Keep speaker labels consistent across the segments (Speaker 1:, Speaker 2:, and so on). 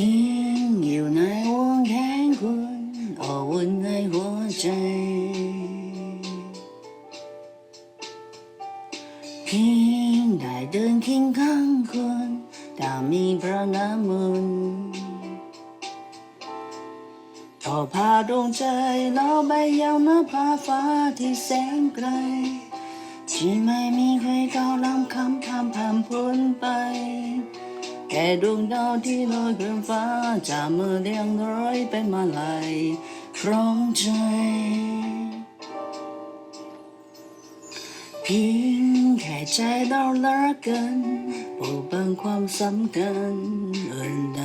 Speaker 1: ทิ้งอยู่ในวงแขนคุณอบอุ่นในหัวใจ เพียงได้เดินเคียงข้างคุณแต่มีพระน้ำมนต์พอพาดวงใจเราไปยังนภาฟ้าที่แสนไกลที่ไม่มีใคร ดวงดาวที่ลอยเกินฟ้าจะมือเลี้ยงร้อยเป็นมาลัยครองใจ เพียงแค่ใจเรารักกันปกป้องความสำคัญอื่นใด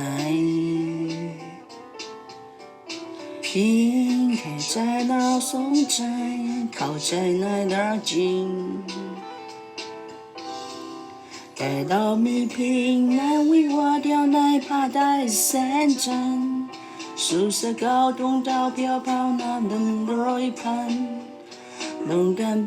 Speaker 1: เพียงแค่ใจเราสนใจ เข้าใจในรักจริง แต่เรามีเพียงในวิวาเดียวในผ้าได้แสนจันทร์สู่สกาวดวงดาวเพียวพราวนาดังร้อยพันลงกัน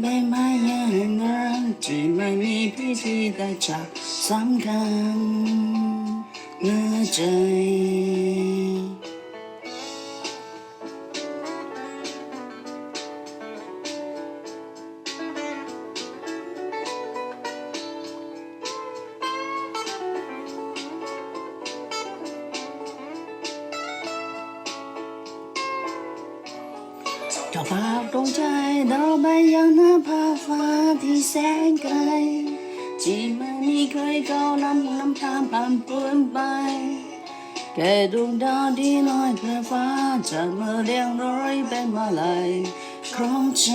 Speaker 1: เป็นพยาเห็นรักที่ไม่มีพิธีใจ้าภาพดวงใจเราไปยังหน้าผาฟ้าที่แสนไกลที่ไม่มีใครก้าวนำนำทางผ่านพ้นไปแค่ดวงดาวที่ลอยเพื่อฟ้าจะมาเรียงร้อยเป็นมาลัยครองใจ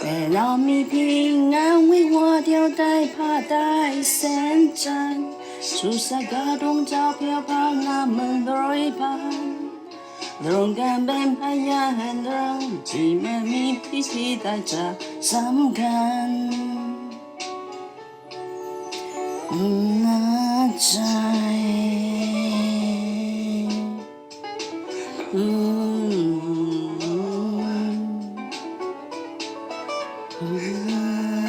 Speaker 1: แต่เรามีเพียงงานวิวาเดียวได้ผ้าได้แสนจันทร์สู่สกาดวงเจ้าเพียวพาน้ำมันร้อยพัน ตรงกันเป็นพยาเห็นรังที่ไม่มีพิธีใดจะสำคัญน่าใจอืมอืม